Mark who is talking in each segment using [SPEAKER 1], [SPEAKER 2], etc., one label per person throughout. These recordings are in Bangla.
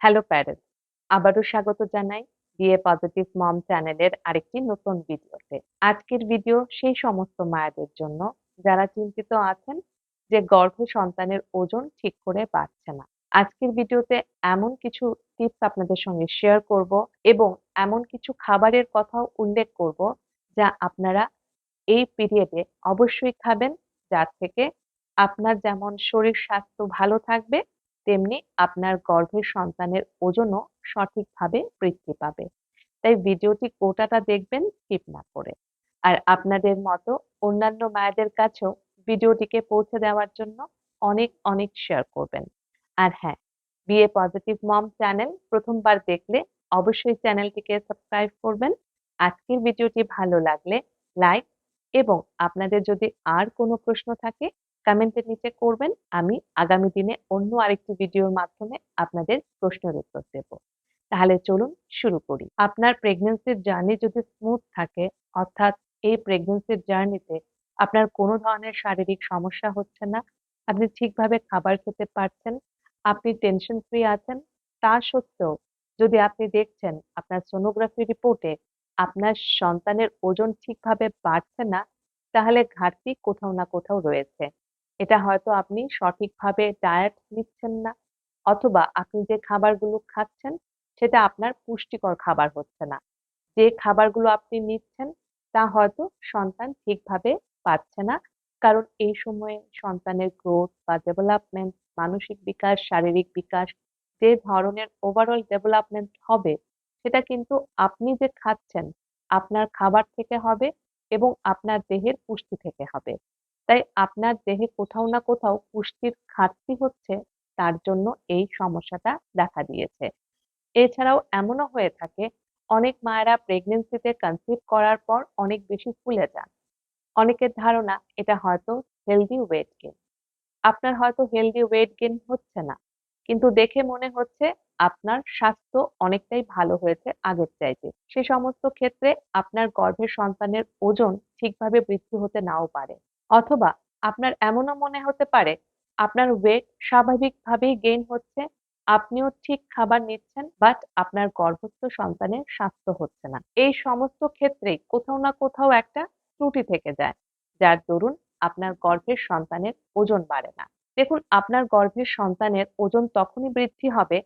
[SPEAKER 1] হ্যালো প্যারেন্টস আবারও স্বাগত জানাই বিএ পজিটিভ মম চ্যানেলের আরেকটি নতুন ভিডিওতে। আজকের ভিডিও সেই সমস্ত মায়েদের জন্য যারা চিন্তিত আছেন যে গর্ভে সন্তানের ওজন ঠিক করে বাড়ছে না। আজকের ভিডিওতে এমন কিছু টিপস আপনাদের সঙ্গে শেয়ার করব এবং এমন কিছু খাবারের কথাও উল্লেখ করব যা আপনারা এই পিরিয়ডে অবশ্যই খাবেন, যার থেকে আপনার যেমন শরীর স্বাস্থ্য ভালো থাকবে তেমনি আপনার গর্ভের সন্তানের ওজনও সঠিকভাবে বৃদ্ধি পাবে। তাই ভিডিওটি গোটাটা দেখবেন স্কিপ না করে। আর আপনাদের মতো অন্যান্য মায়েদের কাছেও ভিডিওটিকে পৌঁছে দেওয়ার জন্য অনেক অনেক শেয়ার করবেন। আর হ্যাঁ বিএ পজিটিভ মম চ্যানেল প্রথমবার দেখলে অবশ্যই চ্যানেলটিকে সাবস্ক্রাইব করবেন। আজকের ভিডিওটি ভালো লাগলে লাইক এবং আপনাদের যদি আর কোনো প্রশ্ন থাকে কমেন্টের নিচে করবেন। আমি আগামী দিনে অন্য আরেকটি ভিডিওর মাধ্যমে আপনাদের প্রশ্নের উত্তর দেব। তাহলে চলুন শুরু করি। আপনার প্রেগনেন্সির জার্নি যদি স্মুথ থাকে, অর্থাৎ এই প্রেগনেন্সির জার্নিতে আপনার কোনো ধরনের শারীরিক সমস্যা হচ্ছে না, আপনি ঠিকভাবে খাবার খেতে পারছেন, আপনি টেনশন ফ্রি আছেন, তা সত্ত্বেও যদি আপনি দেখছেন আপনার সোনোগ্রাফি রিপোর্টে আপনার সন্তানের ওজন ঠিকভাবে বাড়ছে না, তাহলে ঘাটতি কোথাও না কোথাও রয়েছে। এটা হয়তো আপনি সঠিকভাবে ডায়েট নিচ্ছেন না অথবা আপনি যে খাবারগুলো খাচ্ছেন, সেটা আপনার পুষ্টিকর খাবার হচ্ছে না। যে খাবারগুলো আপনি নিচ্ছেন, তা হয়তো সন্তান ঠিকভাবে পাচ্ছে না। কারণ এই সময়ে সন্তানের গ্রোথ বা ডেভেলপমেন্ট মানসিক বিকাশ, শারীরিক বিকাশ যে ধরনের ওভারঅল ডেভেলপমেন্ট হবে, সেটা কিন্তু আপনি যে খাচ্ছেন, আপনার খাবার থেকে হবে এবং আপনার দেহের পুষ্টি থেকে হবে। তাই আপনার দেহে কোথাও না কোথাও পুষ্টির ঘাটতি হচ্ছে, তার জন্য এই সমস্যাটা দেখা দিয়েছে। এছাড়াও এমনও হয়ে থাকে, অনেক মায়েরা প্রেগনেন্সিতে কনসিভ করার পর অনেক বেশি ফুলে যান। অনেকের ধারণা এটা হয়তো হেলদি ওয়েট গেন আপনার হয়তো হেলদি ওয়েট গেন হচ্ছে না, কিন্তু দেখে মনে হচ্ছে আপনার স্বাস্থ্য অনেকটাই ভালো হয়েছে আগের চাইতে। সে সমস্ত ক্ষেত্রে আপনার গর্ভের সন্তানের ওজন ঠিকভাবে বৃদ্ধি হতে নাও পারে। অথবা আপনার এমনও মনে হতে পারে, আপনার ওয়েট স্বাভাবিকভাবেই গেইন হচ্ছে, আপনিও ঠিক খাবার নিচ্ছেন বাট আপনার গর্ভস্থ সন্তানের স্বাস্থ্য হচ্ছে না। এই সমস্ত ক্ষেত্রেই কোথাও না কোথাও একটা ত্রুটি থেকে যায়, যার দরুন আপনার গর্ভের সন্তানের ওজন বাড়ে না। দেখুন, আপনার গর্ভের সন্তানের ওজন তখনই বৃদ্ধি হবে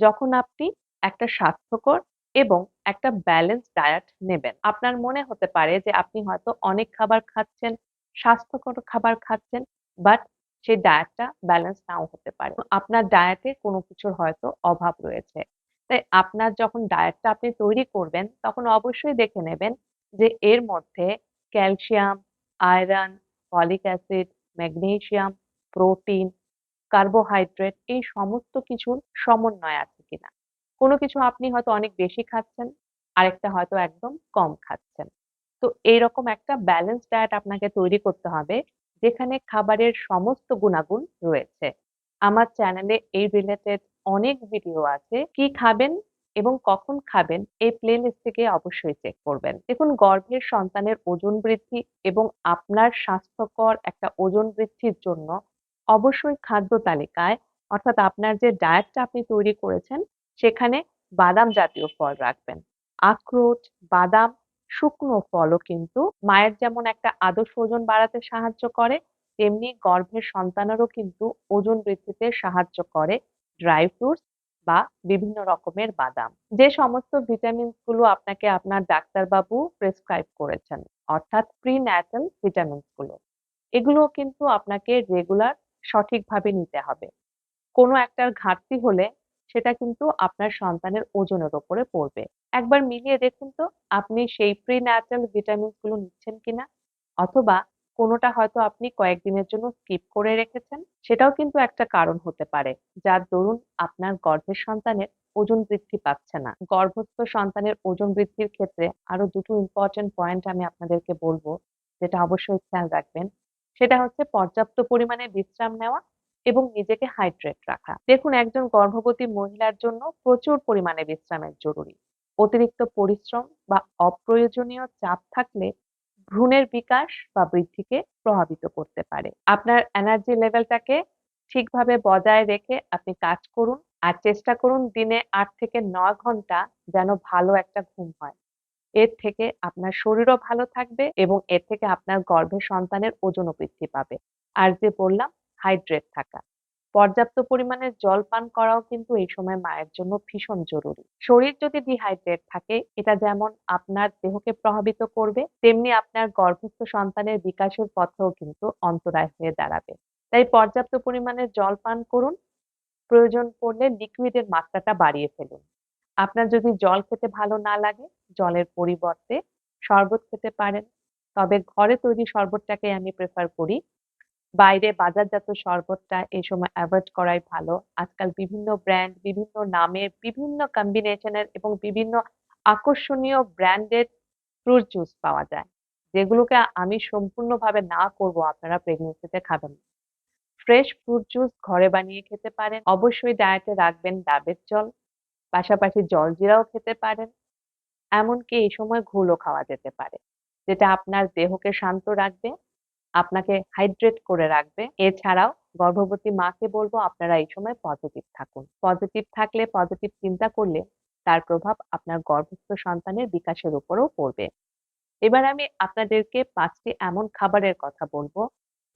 [SPEAKER 1] যখন আপনি একটা স্বাস্থ্যকর এবং একটা ব্যালেন্স ডায়েট নেবেন। আপনার মনে হতে পারে যে আপনি হয়তো অনেক খাবার খাচ্ছেন স্বাস্থ্যকর খাবার খাচ্ছেন বাট সেই ডায়েটটা ব্যালেন্স নাও হতে পারে। আপনার ডায়েটে কোনো কিছুর হয়তো অভাব রয়েছে। তাই আপনার যখন ডায়েটটা আপনি তৈরি করবেন, তখন অবশ্যই দেখে নেবেন যে এর মধ্যে calcium iron folic acid magnesium protein carbohydrate এই সমস্ত কিছুর সমন্বয় আছে কিনা। কোনো কিছু আপনি হয়তো অনেক বেশি খাচ্ছেন, আরেকটা হয়তো একদম কম খাচ্ছেন। তো এইরকম একটা ব্যালেন্স ডায়েট আপনাকে তৈরি করতে হবে, যেখানে খাবারের সমস্ত গুণাগুণ রয়েছে। আমার চ্যানেলে এই রিলেটেড অনেক ভিডিও আছে, কি খাবেন এবং কখন খাবেন এই প্লে থেকে অবশ্যই চেক করবেন। দেখুন, গর্ভের সন্তানের ওজন বৃদ্ধি এবং আপনার স্বাস্থ্যকর একটা ওজন বৃদ্ধির জন্য অবশ্যই খাদ্য তালিকায়, অর্থাৎ আপনার যে ডায়েটটা আপনি তৈরি করেছেন, সেখানে বাদাম জাতীয় ফল রাখবেন। আখরোট, বাদাম শুকনো ফলও কিন্তু মায়ের যেমন একটা আদর্শ ওজন বাড়াতে সাহায্য করে, তেমনি গর্ভের সন্তানেরও কিন্তু ওজন বৃদ্ধিতে সাহায্য করে ড্রাই ফ্রুটস বা বিভিন্ন রকমের বাদাম। যে সমস্ত ভিটামিনসগুলো আপনাকে আপনার ডাক্তারবাবু প্রেসক্রাইব করেছেন, অর্থাৎ প্রি ন্যাটাল ভিটামিনসগুলো এগুলো কিন্তু আপনাকে রেগুলার সঠিকভাবে নিতে হবে। কোনো একটার ঘাটতি হলে সেটা কিন্তু আপনার সন্তানের ওজনের ওপরে পড়বে। একবার মিলিয়ে দেখুন তো, আপনি সেই প্রি ন্যাচারাল ভিটামিনসগুলো নিচ্ছেন কিনা? অথবা কোনোটা হয়তো আপনি কয়েকদিনের জন্য স্কিপ করে রেখেছেন, সেটাও কিন্তু একটা কারণ হতে পারে। যার দরুন আপনার গর্ভের সন্তানের ওজন বৃদ্ধি পাচ্ছে না। গর্ভস্থ সন্তানের ওজন বৃদ্ধির ক্ষেত্রে আরও দুটো ইম্পর্টেন্ট পয়েন্ট আমি আপনাদেরকে বলব, যেটা অবশ্যই খেয়াল রাখবেন। সেটা হচ্ছে পর্যাপ্ত পরিমাণে বিশ্রাম নেওয়া এবং নিজেকে হাইড্রেট রাখা। দেখুন, একজন গর্ভবতী মহিলার জন্য প্রচুর পরিমাণে বিশ্রামের জরুরি। অতিরিক্ত পরিশ্রম বা অপ্রয়োজনীয় চাপ থাকলে ভ্রূণের বিকাশ বা বৃদ্ধিকে প্রভাবিত করতে পারে। আপনার এনার্জি লেভেলটাকে ঠিকভাবে বজায় রেখে আপনি কাজ করুন আর চেষ্টা করুন দিনে আট থেকে নয় ঘণ্টা যেন ভালো একটা ঘুম হয়। এর থেকে আপনার শরীরও ভালো থাকবে এবং এর থেকে আপনার গর্ভের সন্তানের ওজনও বৃদ্ধি পাবে। আর যে বললাম হাইড্রেট থাকা। পর্যাপ্ত পরিমাণে জল পান করাও কিন্তু এই সময় মায়ের জন্য ভীষণ জরুরি। শরীর যদি ডিহাইড্রেট থাকে, এটা যেমন আপনার দেহকে প্রভাবিত করবে, তেমনি আপনার গর্ভস্থ সন্তানের বিকাশের পথেও কিন্তু অন্তরায় হয়ে দাঁড়াবে। তাই পর্যাপ্ত পরিমাণে জল পান করুন। প্রয়োজন পড়লে লিকুইডের মাত্রাটা বাড়িয়ে ফেলুন। আপনার যদি জল খেতে ভালো না লাগে, জলের পরিবর্তে শরবত খেতে পারেন। তবে ঘরে তৈরি শরবতটাকে আমি প্রেফার করি বাইরে বাজারজাত শরবতটা এই সময় অ্যাভয়েড করাই ভালো। আজকাল বিভিন্ন ব্র্যান্ড বিভিন্ন নামের, বিভিন্ন কম্বিনেশনের এবং বিভিন্ন আকর্ষণীয় ব্র্যান্ডের ফ্রুট জুস পাওয়া যায়, যেগুলোকে আমি সম্পূর্ণভাবে না করব, আপনারা প্রেগনেন্সিতে খাবেন ফ্রেশ ফ্রুট জুস ঘরে বানিয়ে খেতে পারেন, অবশ্যই ডায়েটে রাখবেন ডাবের জল, পাশাপাশি জলজিরাও খেতে পারেন, এমনকি এই সময় ঘুলও খাওয়া যেতে পারে, যেটা আপনার দেহকে শান্ত রাখবে আপনাকে হাইড্রেট করে রাখবে। এছাড়াও গর্ভবতী মাকে বলব আপনারা এই সময় পজিটিভ থাকুন। পজিটিভ থাকলে পজিটিভ চিন্তা করলে তার প্রভাব আপনার গর্ভস্থ সন্তানের বিকাশের উপরও পড়বে। এবার আমি আপনাদেরকে পাঁচটি এমন খাবারের কথা বলব,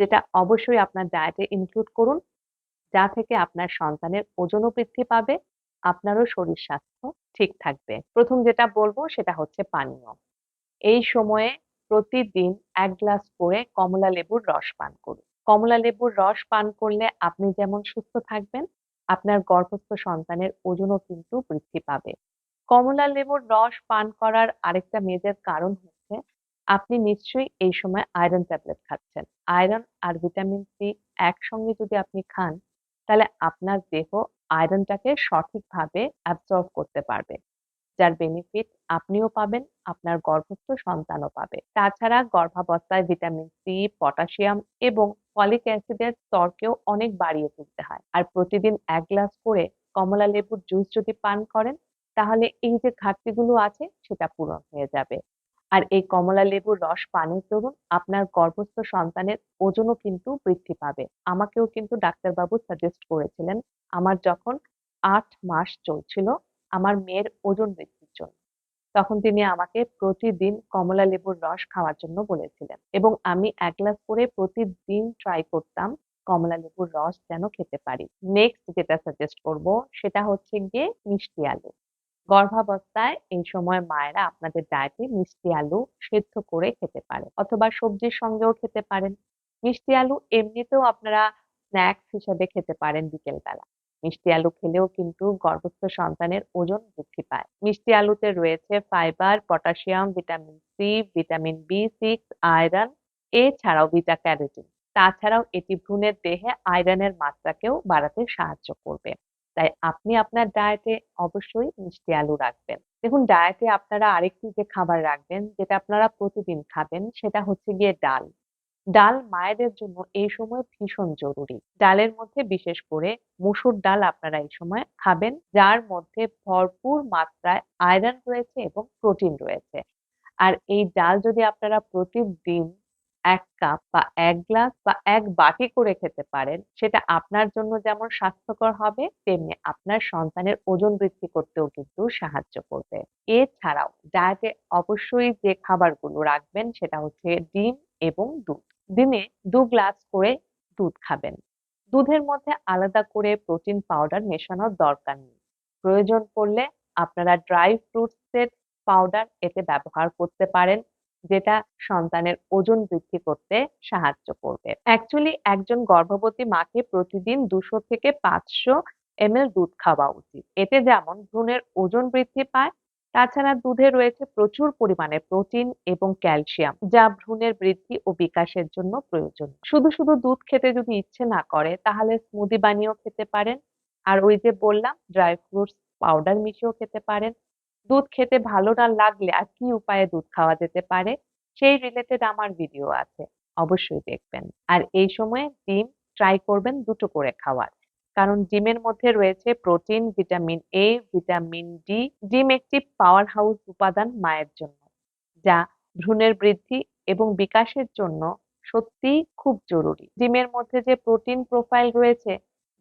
[SPEAKER 1] যেটা অবশ্যই আপনার ডায়েটে ইনক্লুড করুন, যা থেকে আপনার সন্তানের ওজনও বৃদ্ধি পাবে, আপনারও শরীর স্বাস্থ্য ঠিক থাকবে। প্রথম যেটা বলব সেটা হচ্ছে পানীয়। এই সময়ে প্রতিদিন এক গ্লাস করে কমলা লেবুর রস পান করুন। কমলা লেবুর রস পান করলে আপনি যেমন সুস্থ থাকবেন, আপনার গর্ভস্থ সন্তানের ওজনও কিন্তু বৃদ্ধি পাবে। কমলা লেবুর রস পান করার আরেকটা মেজর কারণ হচ্ছে, আপনি নিশ্চয়ই এই সময় আয়রন ট্যাবলেট খাচ্ছেন। আয়রন আর ভিটামিন সি একসঙ্গে যদি আপনি খান, তাহলে আপনার দেহ আয়রনটাকে সঠিকভাবে অ্যাবজর্ব করতে পারবে। যার বেনিফিট আপনিও পাবেন, আপনার গর্ভস্থ সন্তানও পাবে। তাছাড়া গর্ভাবস্থায় ভিটামিন সি পটাশিয়াম এবং ফলিক অ্যাসিডের স্তরকেও অনেক বাড়িয়ে তুলতে হয়। আর প্রতিদিন এক গ্লাস করে কমলা লেবুর জুস যদি পান করেন, তাহলে এই যে ঘাটতিগুলো আছে, সেটা পূরণ হয়ে যাবে। আর এই কমলা লেবুর রস পানের দরুন আপনার গর্ভস্থ সন্তানের ওজনও কিন্তু বৃদ্ধি পাবে। আমাকেও কিন্তু ডাক্তারবাবু সাজেস্ট করেছিলেন, আমার যখন আট মাস চলছিল আমার মেয়ের ওজন বৃদ্ধির জন্য। তখন তিনি আমাকে প্রতিদিন কমলা লেবুর রস খাওয়ার জন্য বলেছিলেন এবং আমি এক গ্লাস করে প্রতিদিন ট্রাই করতাম কমলা লেবুর রস যেন খেতে পারি। নেক্সট যেটা সাজেস্ট করব সেটা হচ্ছে গিয়ে মিষ্টি আলু। গর্ভাবস্থায় এই সময় মায়েরা আপনাদের ডায়েটে মিষ্টি আলু সেদ্ধ করে খেতে পারে অথবা সবজির সঙ্গেও খেতে পারেন। মিষ্টি আলু এমনিতেও আপনারা স্ন্যাক্স হিসেবে খেতে পারেন বিকেলবেলা। মিষ্টি আলু খেলেও কিন্তু গর্ভস্থ সন্তানের ওজন বৃদ্ধি পায়। মিষ্টি আলুতে রয়েছে fibre potassium vitamin C vitamin B six iron এছাড়াও বিটা ক্যারোটিন তাছাড়াও এটি ভ্রূণের দেহে আয়রনের মাত্রাকেও বাড়াতে সাহায্য করবে। তাই আপনি আপনার ডায়েটে অবশ্যই মিষ্টি আলু রাখবেন। দেখুন ডায়েটে আপনারা আরেকটি যে খাবার রাখবেন, যেটা আপনারা প্রতিদিন খাবেন, সেটা হচ্ছে গিয়ে ডাল। ডাল মায়েদের জন্য এই সময় ভীষণ জরুরি। ডালের মধ্যে বিশেষ করে মুসুর ডাল আপনারা এই সময় খাবেন, যার মধ্যে ভরপুর মাত্রায় আয়রন রয়েছে এবং প্রোটিন রয়েছে। আর এই ডাল যদি আপনারা প্রতিদিন এক কাপ বা এক গ্লাস বা এক বাটি করে খেতে পারেন, সেটা আপনার জন্য যেমন স্বাস্থ্যকর হবে, তেমনি আপনার সন্তানের ওজন বৃদ্ধি করতেও কিন্তু সাহায্য করবে। এছাড়াও ডায়েটে অবশ্যই যে খাবারগুলো রাখবেন সেটা হচ্ছে ডিম এবং দুধ। দিনে দু গ্লাস করে দুধ খাবেন। দুধের মধ্যে আলাদা করে প্রোটিন পাউডার মেশানোর দরকার নেই। প্রয়োজন পড়লে আপনারা ড্রাই ফ্রুটসের পাউডার এতে ব্যবহার করতে পারেন, যেটা সন্তানের ওজন বৃদ্ধি করতে সাহায্য করবে। অ্যাকচুয়ালি একজন গর্ভবতী মাকে প্রতিদিন দুশো থেকে পাঁচশো এমএল দুধ খাওয়া উচিত। এতে যেমন ভ্রূণের ওজন বৃদ্ধি পায় তাছাড়া দুধে রয়েছে প্রচুর পরিমাণে প্রোটিন এবং ক্যালসিয়াম, যা ভ্রূণের বৃদ্ধি ও বিকাশের জন্য প্রয়োজন শুধু শুধু দুধ খেতে যদি ইচ্ছে না করে, তাহলে স্মুদি বানিয়েও খেতে পারেন। আর ওই যে বললাম ড্রাই ফ্রুটস পাউডার মিশিয়েও খেতে পারেন। দুধ খেতে ভালো না লাগলে আর কি উপায়ে দুধ খাওয়া যেতে পারে, সেই রিলেটেড আমার ভিডিও আছে, অবশ্যই দেখবেন। আর এই সময়ে ডিম ট্রাই করবেন দুটো করে খাওয়ার। কারণ ডিমের মধ্যে রয়েছে protein, vitamin A vitamin D ডিম একটি পাওয়ার হাউস উপাদান মায়ের জন্য, যা ভ্রূণের বৃদ্ধি এবং বিকাশের জন্য সত্যিই খুব জরুরি। ডিমের মধ্যে যে প্রোটিন প্রোফাইল রয়েছে,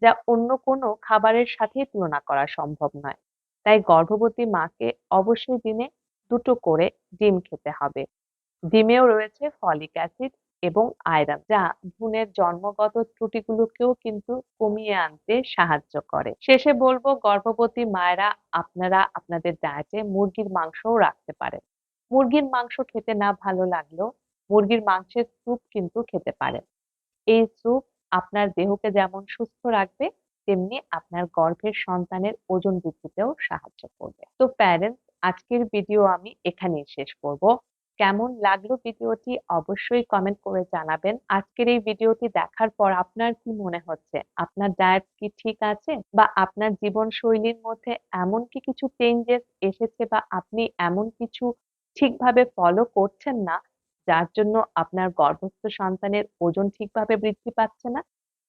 [SPEAKER 1] যা অন্য কোনো খাবারের সাথে তুলনা করা সম্ভব নয়। তাই গর্ভবতী মাকে অবশ্যই দিনে দুটো করে ডিম খেতে হবে। ডিমেও রয়েছে ফলিক অ্যাসিড এবং আয়রন, যা ভ্রূণের জন্মগত ত্রুটিগুলোকেও কিন্তু কমিয়ে আনতে সাহায্য করে। শেষে বলব, গর্ভবতী মায়েরা আপনারা আপনাদের ডায়েটে মুরগির মাংসও রাখতে পারেন। মুরগির মাংস খেতে না ভালো লাগলেও মুরগির মাংসের স্যুপ কিন্তু খেতে পারেন। এই স্যুপ আপনার দেহকে যেমন সুস্থ রাখবে, তেমনি আপনার গর্ভের সন্তানের ওজন বৃদ্ধিতেও সাহায্য করবে। তো প্যারেন্টস, আজকের ভিডিও আমি এখানেই শেষ করব। কেমন লাগল ভিডিওটি অবশ্যই কমেন্ট করে জানাবেন। আজকের এই ভিডিওটি দেখার পর আপনার কি মনে হচ্ছে? আপনার ডায়েট কি ঠিক আছে? বা আপনার জীবনশৈলীর মধ্যে এমন কি কিছু চেঞ্জেস এসেছে বা আপনি এমন কিছু ঠিকভাবে ফলো করছেন না, যার জন্য আপনার গর্ভস্থ সন্তানের ওজন ঠিকভাবে বৃদ্ধি পাচ্ছে না?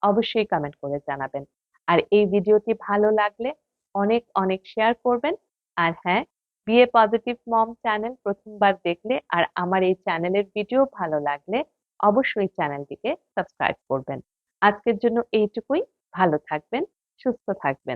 [SPEAKER 1] অবশ্যই কমেন্ট করে জানাবেন। আর এই ভিডিওটি ভালো লাগলে অনেক অনেক শেয়ার করবেন। আর হ্যাঁ বিএ পজিটিভ মম চ্যানেল প্রথমবার দেখলে আর আমার এই চ্যানেলের ভিডিও ভালো লাগলে অবশ্যই চ্যানেলটিকে সাবস্ক্রাইব করবেন। আজকের জন্য এইটুকুই। ভালো থাকবেন, সুস্থ থাকবেন।